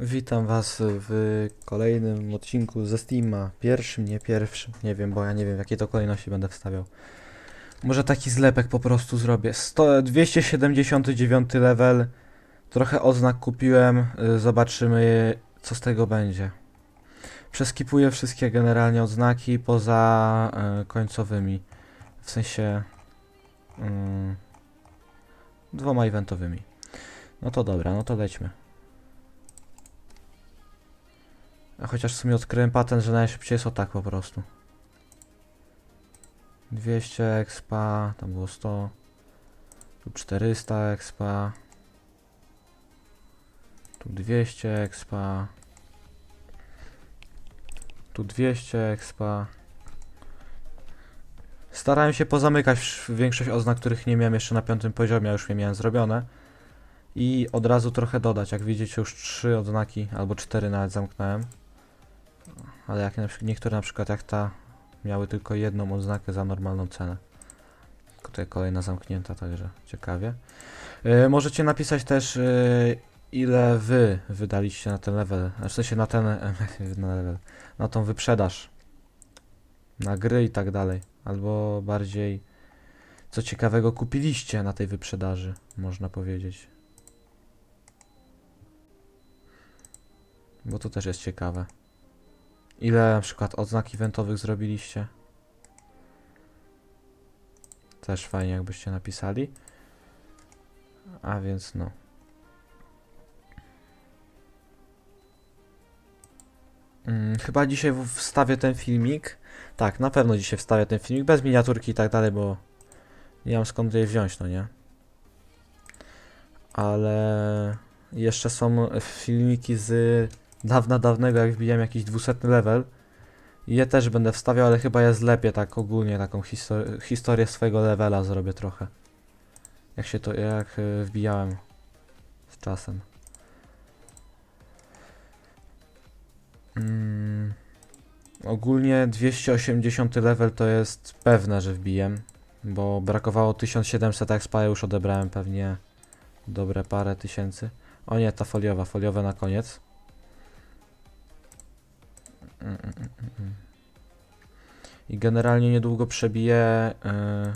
Witam was w kolejnym odcinku ze Steama. Pierwszym, nie pierwszym. Nie wiem, bo ja nie wiem w jakiej to kolejności będę wstawiał. Może taki zlepek po prostu zrobię. 100, 279 level. Trochę oznak kupiłem. y, Zobaczymy co z tego będzie. Przeskipuję wszystkie generalnie odznaki poza y, końcowymi. W sensie mm, dwoma eventowymi. No to dobra, no to lećmy. Chociaż w sumie odkryłem patent, że najszybciej jest o tak po prostu. 200 expa, tam było 100. Tu 400 expa. Tu 200 expa. Tu 200 expa. Starałem się pozamykać większość oznak, których nie miałem jeszcze na piątym poziomie, a już je miałem zrobione. I od razu trochę dodać. Jak widzicie, już trzy odznaki, albo cztery nawet zamknąłem. Ale jak na przykład, niektóre na przykład jak ta miały tylko jedną odznakę za normalną cenę. Tutaj kolejna zamknięta, także ciekawie. Yy, możecie napisać też yy, ile wy wydaliście na ten level, a w sensie na ten na level, na tą wyprzedaż. Na gry i tak dalej. Albo bardziej co ciekawego kupiliście na tej wyprzedaży, można powiedzieć. Bo to też jest ciekawe. Ile na przykład odznak eventowych zrobiliście? Też fajnie jakbyście napisali. A więc no. Mm, chyba dzisiaj wstawię ten filmik. Tak, na pewno dzisiaj wstawię ten filmik bez miniaturki i tak dalej, bo nie mam skąd jej wziąć, no nie? Ale jeszcze są filmiki z dawna dawnego, jak wbijałem jakiś 200 level. I je też będę wstawiał, ale chyba ja zlepię tak ogólnie, taką histo- historię swojego levela zrobię trochę. Jak się to, jak y, wbijałem z czasem. Mm, ogólnie 280 level to jest pewne, że wbijem, bo brakowało 1700 expa, już odebrałem pewnie dobre parę tysięcy. O nie, ta foliowa, foliowe na koniec. I generalnie niedługo przebiję yy,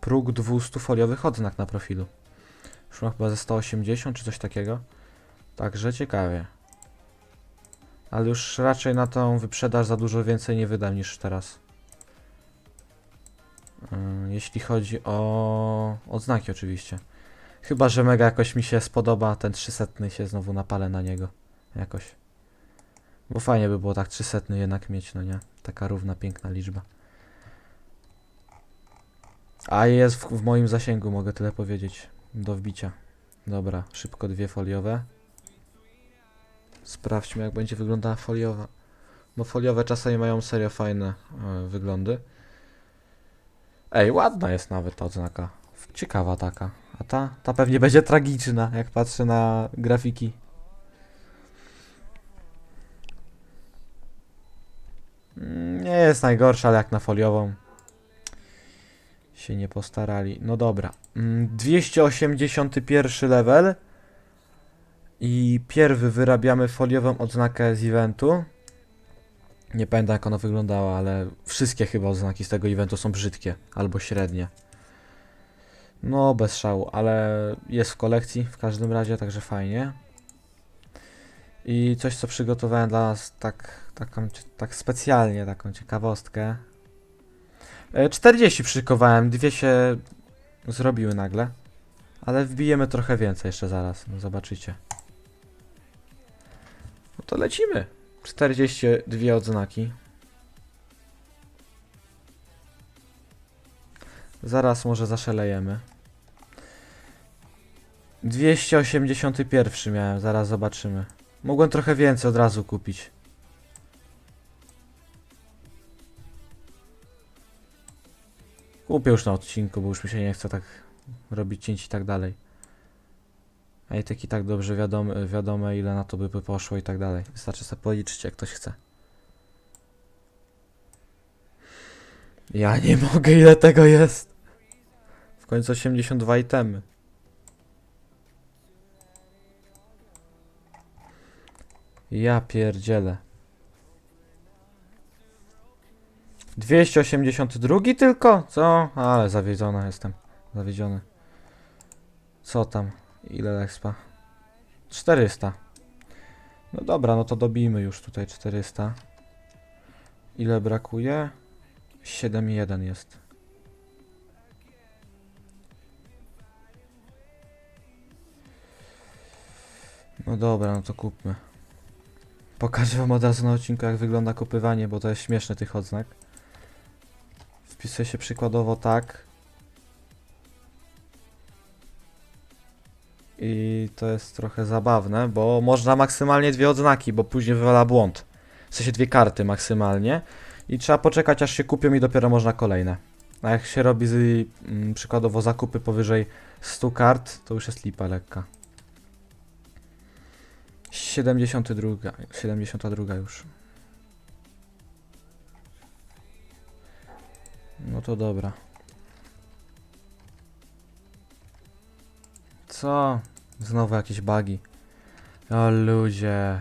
próg 200 foliowych odznak na profilu. Już chyba ze 180 czy coś takiego. Także ciekawie. Ale już raczej na tą wyprzedaż za dużo więcej nie wydam niż teraz. Yy, jeśli chodzi o odznaki oczywiście. Chyba, że mega jakoś mi się spodoba, ten 300 się znowu napalę na niego. Jakoś. Bo fajnie by było tak 300 jednak mieć, no nie? Taka równa, piękna liczba. A jest w, w moim zasięgu, mogę tyle powiedzieć. Do wbicia. Dobra, szybko dwie foliowe. Sprawdźmy, jak będzie wyglądała foliowa. Bo foliowe czasami mają serio fajne e, wyglądy. Ej, ładna jest nawet ta odznaka. Ciekawa taka. A ta? Ta pewnie będzie tragiczna, jak patrzę na grafiki. Mm, Nie jest najgorsza, ale jak na foliową się nie postarali. No dobra. Mm, 281 level. I pierwy wyrabiamy foliową odznakę z eventu. Nie pamiętam jak ona wyglądała, ale wszystkie chyba odznaki z tego eventu są brzydkie albo średnie. No, bez szału, ale jest w kolekcji w każdym razie, także fajnie. I coś, co przygotowałem dla nas tak, taką, tak specjalnie, taką ciekawostkę. E, 40 przykowałem, dwie się zrobiły nagle. Ale wbijemy trochę więcej jeszcze zaraz, no zobaczycie. No to lecimy. 42 odznaki. Zaraz może zaszalejemy. 281 miałem, zaraz zobaczymy. Mogłem trochę więcej od razu kupić. Kupię już na odcinku, bo już mi się nie chce tak robić cięć i tak dalej. A i tak i tak dobrze wiadome, wiadome ile na to by poszło i tak dalej. Wystarczy sobie policzyć jak ktoś chce. Ja nie mogę ile tego jest. W końcu 82 itemy. Ja pierdzielę. 282 tylko? Co? Ale zawiedziona jestem. Zawiedziony. Co tam? Ile expa? 400. No dobra, no to dobijmy już tutaj 400. Ile brakuje? 7,1 jest. No dobra, no to kupmy. Pokażę wam od razu na odcinku jak wygląda kupywanie, bo to jest śmieszne tych odznak. Wpisuje się przykładowo tak. I to jest trochę zabawne, bo można maksymalnie dwie odznaki, bo później wywala błąd. W sensie dwie karty maksymalnie. I trzeba poczekać aż się kupią i dopiero można kolejne. A jak się robi z, mm, przykładowo zakupy powyżej 100 kart, to już jest lipa lekka. 72, 72 już. No to dobra. Co? Znowu jakieś bugi. O ludzie.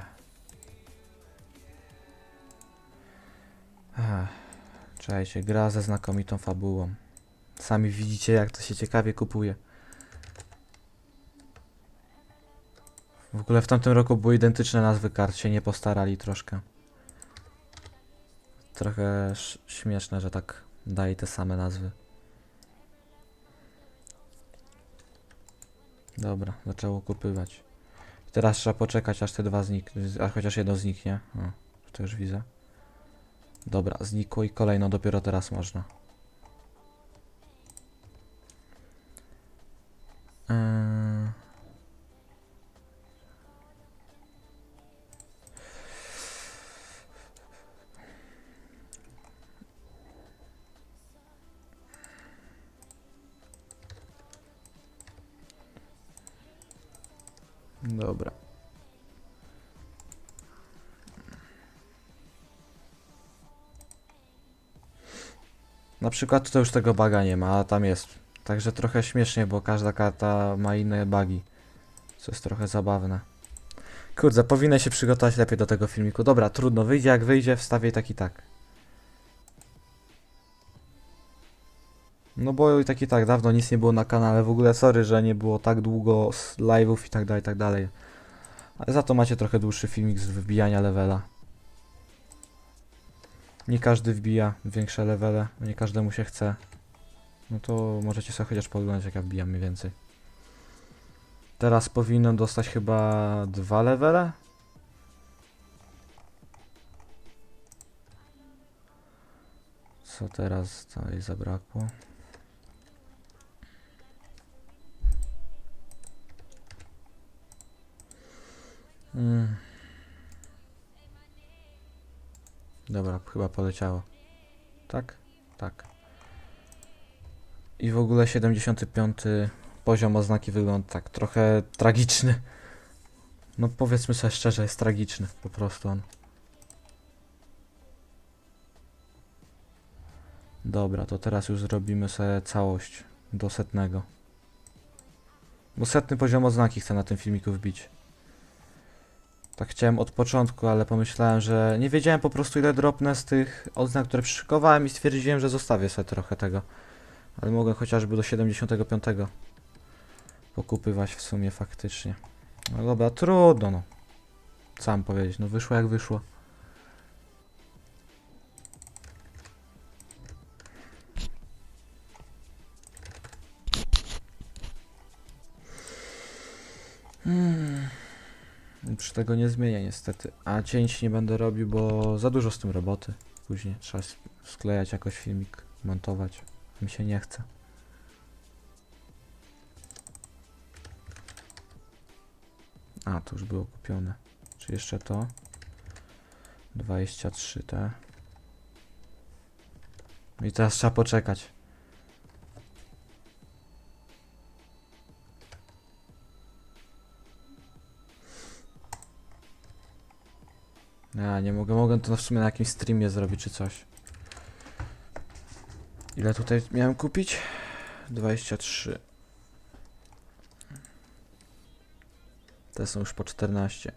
Ech, Czekajcie, gra ze znakomitą fabułą. Sami widzicie jak to się ciekawie kupuje. W ogóle w tamtym roku były identyczne nazwy kart, się nie postarali troszkę. Trochę sz- śmieszne, że tak daje te same nazwy. Dobra, zaczęło kupywać. Teraz trzeba poczekać aż te dwa znikną, a chociaż jedno zniknie. O, to już widzę. Dobra, znikło i kolejno dopiero teraz można. Dobra. Na przykład tutaj już tego baga nie ma, a tam jest. Także trochę śmiesznie, bo każda karta ma inne bagi. Co jest trochę zabawne. Kurde, powinien się przygotować lepiej do tego filmiku. Dobra, trudno, wyjdzie jak wyjdzie, wstawię tak i tak. No bo i tak i tak, dawno nic nie było na kanale. W ogóle sorry, że nie było tak długo live'ów i tak dalej, i tak dalej. Ale za to macie trochę dłuższy filmik z wbijania levela. Nie każdy wbija większe levele, nie każdemu się chce. No to możecie sobie chociaż poglądać jak ja wbijam mniej więcej. Teraz powinienem dostać chyba dwa levele. Co teraz tutaj zabrakło? Mm. Dobra, chyba poleciało. Tak? Tak. I w ogóle 75 poziom oznaki wygląda tak trochę tragiczny. No powiedzmy sobie szczerze, jest tragiczny po prostu on. Dobra, to teraz już zrobimy sobie całość do setnego. Bo setny poziom oznaki chcę na tym filmiku wbić. Tak chciałem od początku, ale pomyślałem, że nie wiedziałem po prostu ile dropnę z tych odznak, które przyszykowałem i stwierdziłem, że zostawię sobie trochę tego. Ale mogę chociażby do 75 pokupywać w sumie faktycznie. No dobra, trudno no. Sam powiedzieć, no wyszło jak wyszło. Tego nie zmienię niestety. A cięć nie będę robił, bo za dużo z tym roboty. Później trzeba sklejać jakoś filmik, montować. Mi się nie chce. A, to już było kupione. Czy jeszcze to? 23 te. I teraz trzeba poczekać. nie mogę. Mogę to w sumie na jakimś streamie zrobić czy coś. Ile tutaj miałem kupić? 23. Te są już po 14.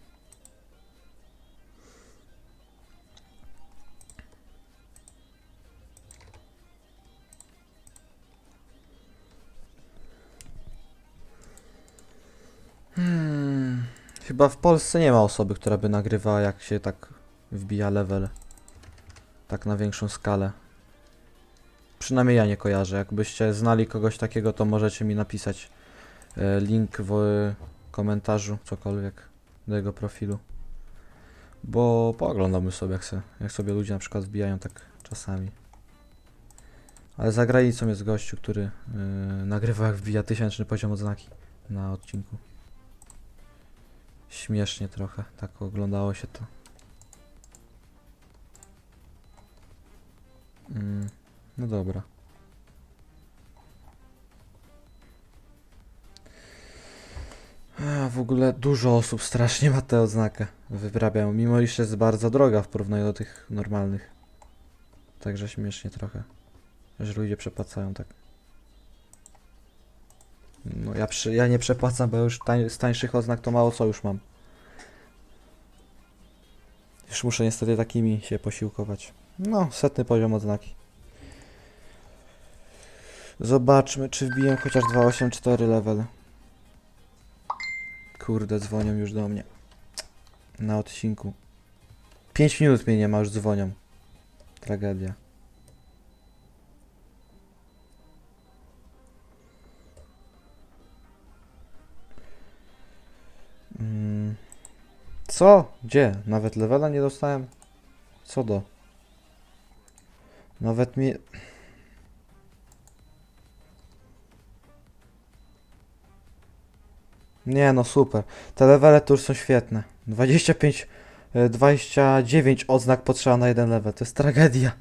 Hmm. Chyba w Polsce nie ma osoby, która by nagrywała jak się tak wbija level. Tak na większą skalę. Przynajmniej ja nie kojarzę. Jakbyście znali kogoś takiego, to możecie mi napisać e, link w komentarzu, cokolwiek do jego profilu. Bo pooglądamy sobie, jak, se, jak sobie ludzie na przykład wbijają tak czasami. Ale za granicą jest gościu, który yy, nagrywa jak wbija tysięczny poziom odznaki na odcinku. Śmiesznie trochę, tak oglądało się to. Mm, no dobra. A, w ogóle dużo osób strasznie ma tę odznakę. Wyrabiają, mimo iż jest bardzo droga w porównaniu do tych normalnych. Także śmiesznie trochę. Że ludzie przepłacają tak. No ja, przy, ja nie przepłacam, bo już tań, z tańszych oznak to mało co już mam. Już muszę niestety takimi się posiłkować. No, setny poziom odznaki. Zobaczmy, czy wbiję chociaż 284 level. Kurde, dzwonią już do mnie. Na odcinku. 5 minut mnie nie ma, już dzwonią. Tragedia. Mm. Co? Gdzie? Nawet levela nie dostałem? Co do? Nawet mi... Nie no, super. Te levele to już są świetne. 25, e, 29 odznak potrzeba na jeden level. To jest tragedia.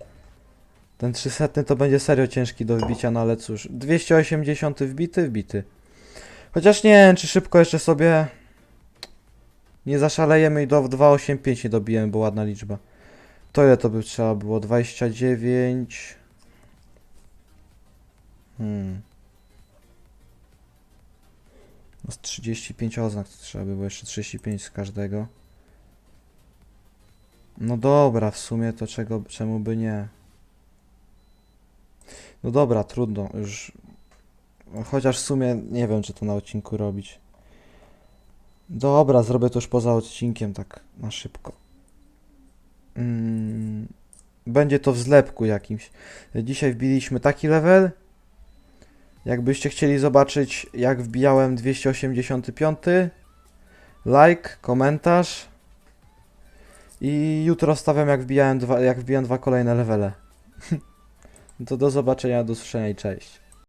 Ten 300 to będzie serio ciężki do wbicia, no ale cóż. 280 wbity, wbity. Chociaż nie wiem, czy szybko jeszcze sobie nie zaszalejemy i do 285 nie dobijemy, bo ładna liczba. To ile to by trzeba było? 29. Hmm. No z 35 oznak to trzeba by było jeszcze 35 z każdego. No dobra, w sumie to czego, czemu by nie? No dobra, trudno, już. Chociaż w sumie nie wiem, czy to na odcinku robić. Dobra, zrobię to już poza odcinkiem, tak na szybko. Mm, będzie to w zlepku jakimś. Dzisiaj wbiliśmy taki level. Jakbyście chcieli zobaczyć, jak wbijałem 285, like, komentarz. I jutro stawiam, jak wbijałem dwa, jak wbijam dwa kolejne levele. to do zobaczenia, do usłyszenia i cześć.